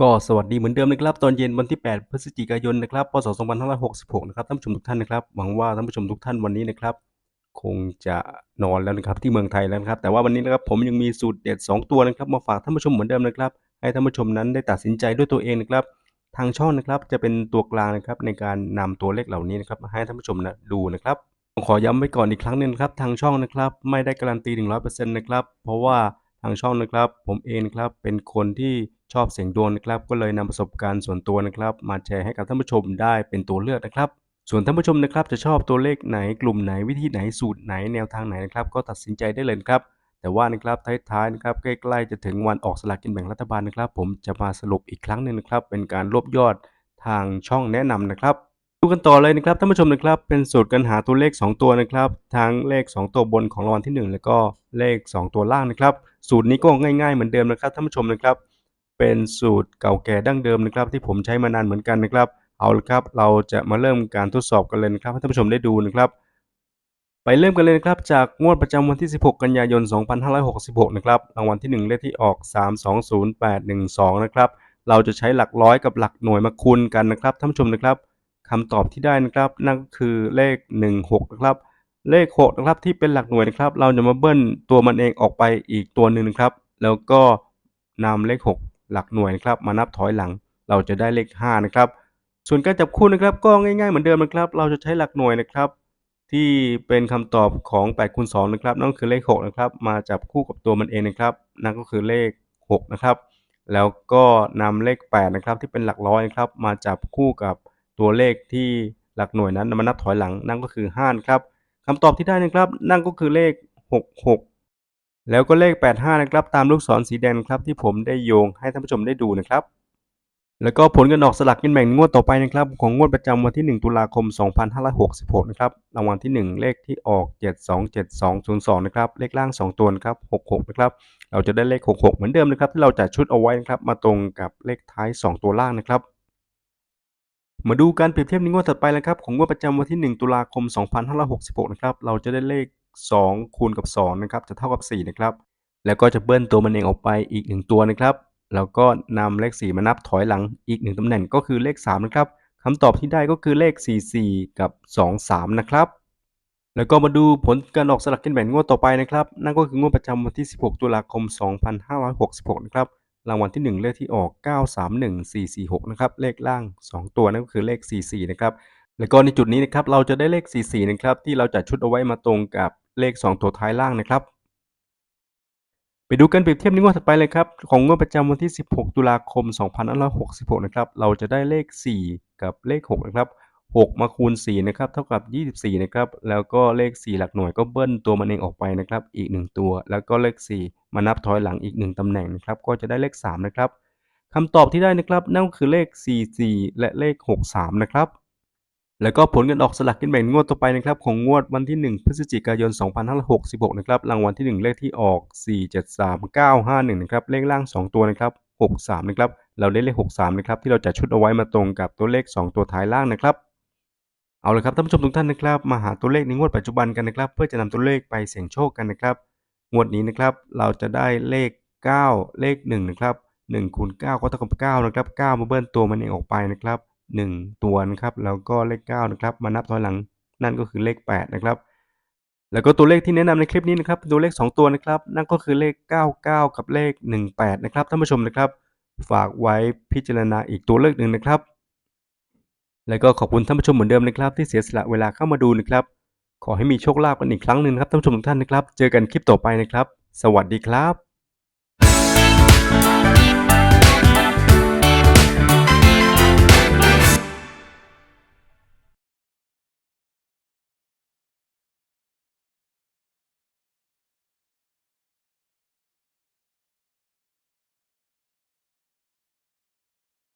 ก็สวัสดีเหมือนเดิมนะครับ ตอนเย็นวันที่ 8 พฤศจิกายนนะครับพศ2566 นะครับท่านผู้ชมทุกท่านนะครับ หวังว่าท่านผู้ชมทุกท่านวันนี้นะครับ คงจะนอนแล้วนะครับที่เมืองไทยแล้วนะครับ แต่ว่าวันนี้นะครับผมยังมีสูตรเด็ด 2 ตัวนะครับ มาฝากท่านผู้ชมเหมือนเดิมนะครับ ให้ท่านผู้ชมนั้นได้ตัดสินใจด้วยตัวเองนะครับ ทางช่องนะครับจะเป็นตัวกลางนะครับในการนำตัวเลขเหล่านี้นะครับมาให้ท่านผู้ชมนะดูนะครับขอย้ำไว้ก่อนอีกครั้งหนึงครับทางช่องนะครับ ไม่ได้การันตี 100%นะครับเพราะว่าทางช่องนะครับ ผมเองครับเป็นคนที่ ชอบเสียงดวงนะครับ ก็เลยนำประสบการณ์ส่วนตัวนะครับ มาแชร์ให้กับท่านผู้ชมได้เป็นตัวเลือกนะครับ ส่วนท่านผู้ชมนะครับจะชอบตัวเลขไหนกลุ่มไหนวิธีไหนสูตรไหนแนวทางไหนนะครับ ก็ตัดสินใจได้เลยครับ แต่ว่านะครับท้ายๆนะครับใกล้ๆจะถึงวันออกสลากกินแบ่งรัฐบาลนะครับ ผมจะมาสรุปอีกครั้งหนึ่งนะครับ เป็นการรวบยอดทางช่องแนะนำนะครับดูกันต่อเลยนะครับท่านผู้ชมนะครับเป็นสูตรการหาตัวเลข 2 ตัวนะครับทั้งเลข 2 ตัวบนของรางวัลที่ 1 แล้วก็เลข 2 ตัวล่างนะครับ สูตรนี้ก็ง่ายๆเหมือนเดิมนะครับท่านผู้ชมนะครับ เป็นสูตรเก่าแก่ดั้งเดิมนะครับ ที่ผมใช้มานานเหมือนกันนะครับ เอาละครับ เราจะมาเริ่มการทดสอบกันเลยนะครับให้ท่านผู้ชมได้ดูนะครับ ไปเริ่มกันเลยนะครับ จากงวดประจำวันที่ 16 กันยายน 2566 นะครับรางวัลที่ 1 เลขที่ออก 320812 นะครับ เราจะใช้หลักร้อยกับหลักหน่วยมาคูณกันนะครับท่านผู้ชมนะครับคำตอบที่ได้นะครับ นั่นก็คือเลข 16 นะครับเลข6นะครับที่เป็นหลักหน่วยนะครับ เราจะมาเบิ้ลตัวมันเองออกไปอีกตัวหนึ่งนะครับ แล้วก็นำเลข 6 หลักหน่วยนะครับมานับถอยหลัง เราจะได้เลข 5 นะครับ ส่วนการจับคู่นะครับก็ง่ายๆเหมือนเดิมนะครับ เราจะใช้หลักหน่วยนะครับ ที่เป็นคำตอบของ8คูณ2นะครับนั่นก็คือเลข6นะครับมาจับคู่กับตัวมันเองนะครับ นั่นก็คือเลข6นะครับแล้วก็นำเลข8นะครับที่เป็นหลักร้อยนะครับ มาจับคู่กับตัวเลขที่หลักหน่วยนั้นมานับถอยหลังนั่นก็คือ5นะครับคำตอบที่ได้นะครับ นั่นก็คือเลข 66 แล้วก็เลข 85 นะครับ ตามลูกศรสีแดงครับที่ผมได้โยงให้ท่านผู้ชมได้ดูนะครับ แล้วก็ผลการออกสลากกินแบ่งงวดต่อไปนะครับ ของงวดประจำวันที่ 1 ตุลาคม 2566 นะครับรางวัลที่ 1 เลขที่ออก 727202 นะครับ เลขล่าง 2 ตัวนะครับ 66 นะครับ เราจะได้เลข 66 เหมือนเดิมนะครับที่เราจัดชุดเอาไว้นะครับ มาตรงกับเลขท้าย 2 ตัวล่างนะครับมาดูการเปรียบเทียบในงวดถัดไปนะครับของงวดประจำวันที่ 1 ตุลาคม 2566 นะครับ เราจะได้เลข 2 คูณกับ2นะครับจะเท่ากับ 4 นะครับ แล้วก็จะเบิ้ลตัวมันเองออกไปอีก 1 ตัวนะครับ แล้วก็นำเลข 4 มานับถอยหลังอีก 1ตำแหน่งก็คือเลข 3 นะครับคำตอบที่ได้ก็คือเลข 44 กับ 23 นะครับ แล้วก็มาดูผลการออกสลากกินแบ่งงวดต่อไปนะครับ นั่นก็คืองวดประจำวันที่ 16 ตุลาคม 2566 นะครับ รางวัลที่ 1 เลขที่ออก 931446 นะครับ เลขล่าง 2 ตัวนั่นก็คือเลข 44 นะครับ แล้วก็ในจุดนี้นะครับ เราจะได้เลข 44 นะครับ ที่เราจัดชุดเอาไว้มาตรงกับ เลข 2 ตัวท้ายล่างนะครับ ไปดูกันเปรียบเทียบในงวดถัดไปเลยครับ ของงวดประจำวันที่ 16 ตุลาคม 2566 นะครับ เราจะได้เลข 4 กับเลข 6 นะครับ 6 มาคูณ 4 นะครับ เท่ากับ 24 นะครับ แล้วก็เลข 4 หลักหน่วยก็เบิ้ลตัวมันเองออกไปนะครับ อีก 1 ตัว แล้วก็เลข 4 มานับถอยหลังอีก 1ตำแหน่งนะครับ ก็จะได้เลข 3 นะครับคำตอบที่ได้นะครับนั่นก็คือเลข 44 และเลข 63 นะครับ แล้วก็ผลการออกสลากกินแบ่งงวดต่อไปนะครับของงวดวันที่ 1 พฤศจิกายน 2566 นะครับรางวัลที่ 1 เลขที่ออก 473951 นะครับเลขล่าง 2 ตัวนะครับ 63 นะครับ เราได้เลข 63 นะครับที่เราจัดชุดเอาไว้มาตรงกับตัวเลข 2 ตัวท้ายล่างนะครับ เอาละครับท่านผู้ชมทุกท่านนะครับ มาหาตัวเลขในงวดปัจจุบันกันนะครับ เพื่อจะนำตัวเลขไปเสี่ยงโชคกันนะครับ งวดนี้นะครับเราจะได้เลข 9 เลข1นะครับ1คูณ9ก็เท่ากับ9นะครับ9มาเบิ้ลตัวมันเองออกไปนะครับ 1 ตัวนะครับ แล้วก็เลข9นะครับมานับถอยหลังนั่นก็คือเลข 8 นะครับ แล้วก็ตัวเลขที่แนะนำในคลิปนี้นะครับตัวเลข 2 ตัวนะครับ นั่นก็คือเลข 99 กับเลข 18 นะครับท่านผู้ชมนะครับ ฝากไว้พิจารณาอีกตัวเลขหนึ่งนะครับ แล้วก็ขอบคุณท่านผู้ชมเหมือนเดิมนะครับ ที่เสียสละเวลาเข้ามาดูนะครับ ขอให้มีโชคลาภกันอีกครั้งหนึ่งนะครับท่านผู้ชมทุกท่านนะครับ เจอกันคลิปต่อไปนะครับ สวัสดีครับ